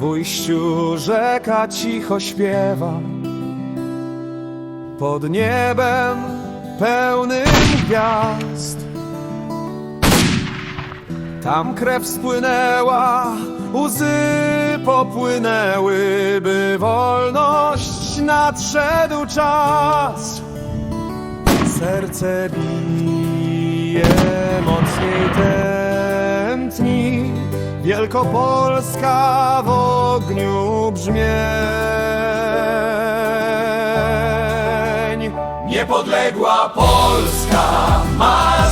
W ujściu rzeka cicho śpiewa. Pod niebem pełnym gwiazd. Tam krew spłynęła, łzy popłynęły By wolność nadszedł czas. Serce bije mocniej tętni. Wielkopolska w ogniu brzmień. Niepodległa Polska, marzeń